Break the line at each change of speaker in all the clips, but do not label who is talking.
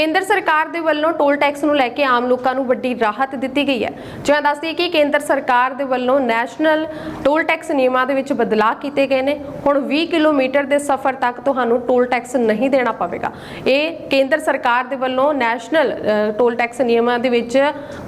ਕੇਂਦਰ ਸਰਕਾਰ ਦੇ ਵੱਲੋਂ ਟੋਲ ਟੈਕਸ ਨੂੰ ਲੈ ਕੇ ਆਮ ਲੋਕਾਂ ਨੂੰ ਵੱਡੀ ਰਾਹਤ ਦਿੱਤੀ ਗਈ ਹੈ। ਜਿਵੇਂ ਦੱਸਦੀ ਕਿ ਕੇਂਦਰ ਸਰਕਾਰ ਦੇ ਵੱਲੋਂ ਨੈਸ਼ਨਲ ਟੋਲ ਟੈਕਸ ਨਿਯਮਾਂ ਦੇ ਵਿੱਚ ਬਦਲਾਅ ਕੀਤੇ ਗਏ ਨੇ। ਹੁਣ 20 ਕਿਲੋਮੀਟਰ ਦੇ ਸਫ਼ਰ ਤੱਕ ਤੁਹਾਨੂੰ ਟੋਲ ਟੈਕਸ ਨਹੀਂ ਦੇਣਾ ਪਵੇਗਾ। ਇਹ ਕੇਂਦਰ ਸਰਕਾਰ ਦੇ ਵੱਲੋਂ ਨੈਸ਼ਨਲ ਟੋਲ ਟੈਕਸ ਨਿਯਮਾਂ ਦੇ ਵਿੱਚ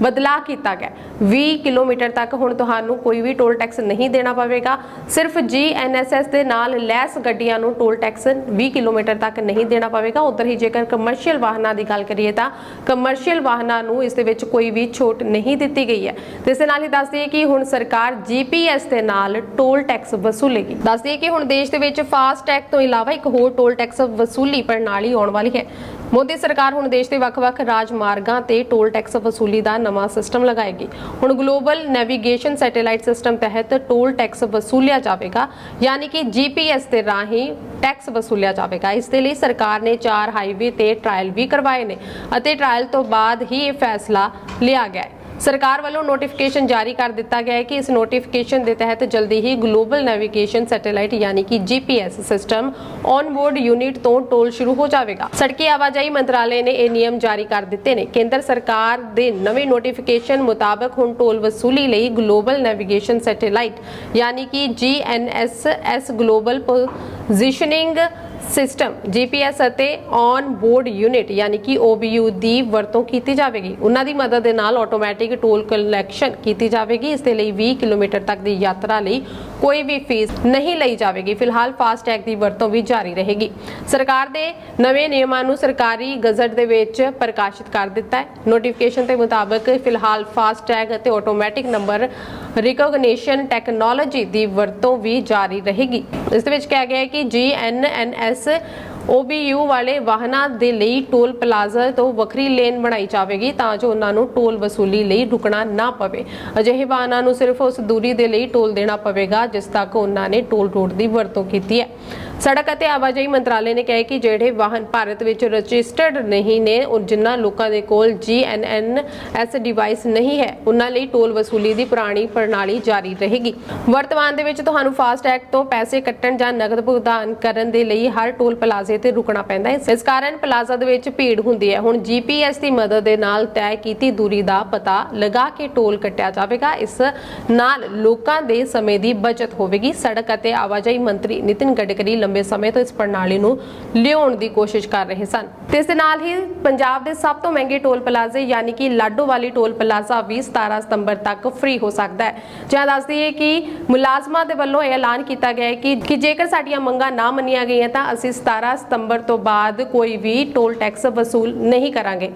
ਬਦਲਾਅ ਕੀਤਾ ਗਿਆ। 20 ਕਿਲੋਮੀਟਰ ਤੱਕ ਹੁਣ ਤੁਹਾਨੂੰ ਕੋਈ ਵੀ ਟੋਲ ਟੈਕਸ ਨਹੀਂ ਦੇਣਾ ਪਵੇਗਾ। ਸਿਰਫ ਜੀਐਨਐਸਐਸ ਦੇ ਨਾਲ ਲੈਸ ਗੱਡੀਆਂ ਨੂੰ ਟੋਲ ਟੈਕਸ 20 ਕਿਲੋਮੀਟਰ ਤੱਕ ਨਹੀਂ ਦੇਣਾ ਪਵੇਗਾ। ਉਧਰ ਹੀ ਜੇਕਰ ਕਮਰਸ਼ੀਅਲ ਵਾਹਨਾਂ ਦੀ ਗੱਲ ਕਰੀਏ ਤਾਂ ਕਮਰਸ਼ੀਅਲ ਵਾਹਨਾਂ ਨੂੰ ਇਸ ਦੇ ਵਿੱਚ ਕੋਈ ਵੀ ਛੋਟ ਨਹੀਂ ਦਿੱਤੀ ਗਈ ਹੈ। ਤੇ ਇਸ ਨਾਲ ਹੀ ਦੱਸ ਦਈਏ ਕਿ ਹੁਣ ਸਰਕਾਰ ਜੀਪੀਐਸ ਦੇ ਨਾਲ ਟੋਲ ਟੈਕਸ ਵਸੂਲੇਗੀ। ਦੱਸ ਦਈਏ ਕਿ ਹੁਣ ਦੇਸ਼ ਦੇ ਵਿੱਚ ਫਾਸਟ ਟੈਗ ਤੋਂ ਇਲਾਵਾ ਇੱਕ ਹੋਰ ਟੋਲ ਟੈਕਸ ਵਸੂਲੀ ਪ੍ਰਣਾਲੀ ਆਉਣ ਵਾਲੀ ਹੈ। ਮੋਦੀ ਸਰਕਾਰ ਹੁਣ ਦੇਸ਼ ਦੇ ਵੱਖ-ਵੱਖ ਰਾਜਮਾਰਗਾਂ ਤੇ ਟੋਲ ਟੈਕਸ ਵਸੂਲੀ ਦਾ ਨਵਾਂ ਸਿਸਟਮ ਲਗਾਏਗੀ। ਹੁਣ ਗਲੋਬਲ ਨੈਵੀਗੇਸ਼ਨ ਸੈਟੇਲਾਈਟ ਸਿਸਟਮ ਤਹਿਤ ਟੋਲ ਟੈਕਸ ਵਸੂਲਿਆ ਜਾਵੇਗਾ, ਯਾਨੀ ਕਿ ਜੀਪੀਐਸ ਦੇ ਰਾਹੀਂ ਟੈਕਸ ਵਸੂਲਿਆ ਜਾਵੇਗਾ। ਇਸ ਦੇ ਲਈ ਸਰਕਾਰ ਨੇ ਚਾਰ ਹਾਈਵੇ ਤੇ ਟ੍ਰਾਇਲ ਵੀ ਕਰਵਾਏ ਨੇ ਅਤੇ ਟ੍ਰਾਇਲ ਤੋਂ ਬਾਅਦ ਹੀ ਇਹ ਫੈਸਲਾ ਲਿਆ ਗਿਆ ਹੈ। ਸਰਕਾਰ ਵੱਲੋਂ ਨੋਟੀਫਿਕੇਸ਼ਨ ਜਾਰੀ ਕਰ ਦਿੱਤਾ ਗਿਆ ਹੈ ਕਿ ਇਸ ਨੋਟੀਫਿਕੇਸ਼ਨ ਦੇ ਤਹਿਤ ਜਲਦੀ ਹੀ ਗਲੋਬਲ ਨੈਵੀਗੇਸ਼ਨ ਸੈਟੇਲਾਈਟ ਯਾਨੀ ਕਿ GPS system on board unit ਤੋਂ ਟੋਲ ਸ਼ੁਰੂ ਹੋ ਜਾਵੇਗਾ। ਸੜਕੀ ਆਵਾਜਾਈ ਮੰਤਰਾਲੇ ਨੇ ਇਹ ਨਿਯਮ ਜਾਰੀ ਕਰ ਦਿੱਤੇ ਨੇ। ਕੇਂਦਰ ਸਰਕਾਰ ਦੇ ਨਵੇਂ ਨੋਟੀਫਿਕੇਸ਼ਨ ਮੁਤਾਬਕ ਹੁਣ ਟੋਲ ਵਸੂਲੀ ਲਈ ਗਲੋਬਲ ਨੈਵੀਗੇਸ਼ਨ ਸੈਟੇਲਾਈਟ ਯਾਨੀ ਕਿ GNSS global positioning system GPS ਅਤੇ ਔਨ ਬੋਰਡ ਯੂਨਿਟ ਯਾਨੀ ਕਿ OBU ਦੀ ਵਰਤੋਂ ਕੀਤੀ ਜਾਵੇਗੀ। ਉਹਨਾਂ ਦੀ ਮਦਦ ਦੇ ਨਾਲ ਆਟੋਮੈਟਿਕ ਟੋਲ ਕਲੈਕਸ਼ਨ ਕੀਤੀ ਜਾਵੇਗੀ। ਇਸ ਦੇ ਲਈ 20 ਕਿਲੋਮੀਟਰ ਤੱਕ ਦੀ ਯਾਤਰਾ ਲਈ ਕੋਈ ਵੀ ਫੀਸ ਨਹੀਂ ਲਈ ਜਾਵੇਗੀ। ਫਿਲਹਾਲ ਫਾਸਟ ਟੈਗ ਦੀ ਵਰਤੋਂ ਵੀ ਜਾਰੀ ਰਹੇਗੀ। ਸਰਕਾਰ ਦੇ ਨਵੇਂ ਨਿਯਮਾਂ ਨੂੰ ਸਰਕਾਰੀ ਗਜ਼ਟ ਦੇ ਵਿੱਚ ਪ੍ਰਕਾਸ਼ਿਤ ਕਰ ਦਿੱਤਾ ਹੈ। ਨੋਟੀਫਿਕੇਸ਼ਨ ਦੇ ਮੁਤਾਬਕ ਫਿਲਹਾਲ ਫਾਸਟ ਟੈਗ ਅਤੇ ਆਟੋਮੈਟਿਕ ਨੰਬਰ ਰਿਕਗਨੀਸ਼ਨ ਟੈਕਨੋਲੋਜੀ ਦੀ ਵਰਤੋਂ ਵੀ ਜਾਰੀ ਰਹੇਗੀ। ਇਸ ਦੇ ਵਿੱਚ ਕਿਹਾ ਗਿਆ ਹੈ ਕਿ GNNS കളേഴ്സ് OBU ਵਾਲੇ ਵਾਹਨਾਂ ਦੇ ਲਈ ਟੋਲ ਪਲਾਜ਼ਾ ਤੋਂ ਵੱਖਰੀ ਲੇਨ ਬਣਾਈ ਜਾਵੇਗੀ ਤਾਂ ਜੋ ਉਹਨਾਂ ਨੂੰ ਟੋਲ ਵਸੂਲੀ ਲਈ ਰੁਕਣਾ ਨਾ ਪਵੇ। ਅਜਿਹੇ ਵਾਹਨਾਂ ਨੂੰ ਸਿਰਫ ਉਸ ਦੂਰੀ ਦੇ ਲਈ ਟੋਲ ਦੇਣਾ ਪਵੇਗਾ ਜਿਸ ਤੱਕ ਉਹਨਾਂ ਨੇ ਟੋਲ ਰੋਡ ਦੀ ਵਰਤੋਂ ਕੀਤੀ ਹੈ। ਸੜਕ ਅਤੇ ਆਵਾਜਾਈ ਮੰਤਰਾਲੇ ਨੇ ਕਿਹਾ ਕਿ ਜਿਹੜੇ ਵਾਹਨ ਭਾਰਤ ਵਿੱਚ ਰਜਿਸਟਰਡ ਨਹੀਂ ਨੇ, ਉਹ ਜਿਨ੍ਹਾਂ ਲੋਕਾਂ ਦੇ ਕੋਲ GNNS ਡਿਵਾਈਸ ਨਹੀਂ ਹੈ, ਉਹਨਾਂ ਲਈ ਟੋਲ ਵਸੂਲੀ ਦੀ ਪੁਰਾਣੀ ਪ੍ਰਣਾਲੀ ਜਾਰੀ ਰਹੇਗੀ। ਵਰਤਮਾਨ ਦੇ ਵਿੱਚ ਤੁਹਾਨੂੰ ਫਾਸਟ ਟੈਗ ਤੋਂ ਪੈਸੇ ਕੱਟਣ ਜਾਂ ਨਕਦ ਭੁਗਤਾਨ ਕਰਨ ਦੇ ਲਈ ਹਰ ਟੋਲ ਪਲਾਜ਼ੇ ਤੇ ਰੁਕਣਾ ਪੈਂਦਾ ਹੈ। ਇਸ ਕਾਰਨ ਪਲਾਜ਼ਾ ਦੇ ਵਿੱਚ ਭੀੜ ਹੁੰਦੀ ਹੈ। ਹੁਣ GPS ਦੀ ਮਦਦ ਦੇ ਨਾਲ ਤੈਅ ਕੀਤੀ ਦੂਰੀ ਦਾ ਪਤਾ ਲਗਾ ਕੇ ਟੋਲ ਕੱਟਿਆ ਜਾਵੇਗਾ। ਇਸ ਨਾਲ ਲੋਕਾਂ ਦੇ ਸਮੇਂ ਦੀ ਬਚਤ ਹੋਵੇਗੀ। ਸੜਕ ਅਤੇ ਆਵਾਜਾਈ ਮੰਤਰੀ ਨਿਤਿਨ ਗਡਕਰੀ ਲੰਬੇ ਸਮੇਂ ਤੋਂ ਇਸ ਪ੍ਰਣਾਲੀ ਨੂੰ ਲਿਆਉਣ ਦੀ ਕੋਸ਼ਿਸ਼ ਕਰ ਰਹੇ ਸਨ। ਤੇ ਇਸ ਦੇ ਨਾਲ ਹੀ ਪੰਜਾਬ ਦੇ ਸਭ ਤੋਂ ਮਹਿੰਗੇ ਟੋਲ ਪਲਾਜ਼ੇ ਯਾਨੀ ਕਿ ਲਾਡੋ ਵਾਲੀ ਟੋਲ ਪਲਾਜ਼ਾ ਵੀ 17 ਸਤੰਬਰ ਤੱਕ ਫ੍ਰੀ ਹੋ ਸਕਦਾ ਹੈ। ਜਾਂ ਦੱਸ ਦਈਏ ਕਿ ਮੁਲਾਜ਼ਮਾਂ ਦੇ ਵੱਲੋਂ ਇਹ ਐਲਾਨ ਕੀਤਾ ਗਿਆ ਹੈ ਕਿ ਕਿ ਜੇਕਰ ਸਾਡੀਆਂ ਮੰਗਾਂ ਨਾ ਮੰਨੀਆਂ ਗਈਆਂ ਤਾਂ ਅਸੀਂ 17 ਸਤੰਬਰ ਤੋਂ ਬਾਅਦ ਕੋਈ ਵੀ ਟੋਲ ਟੈਕਸ ਵਸੂਲ ਨਹੀਂ ਕਰਾਂਗੇ।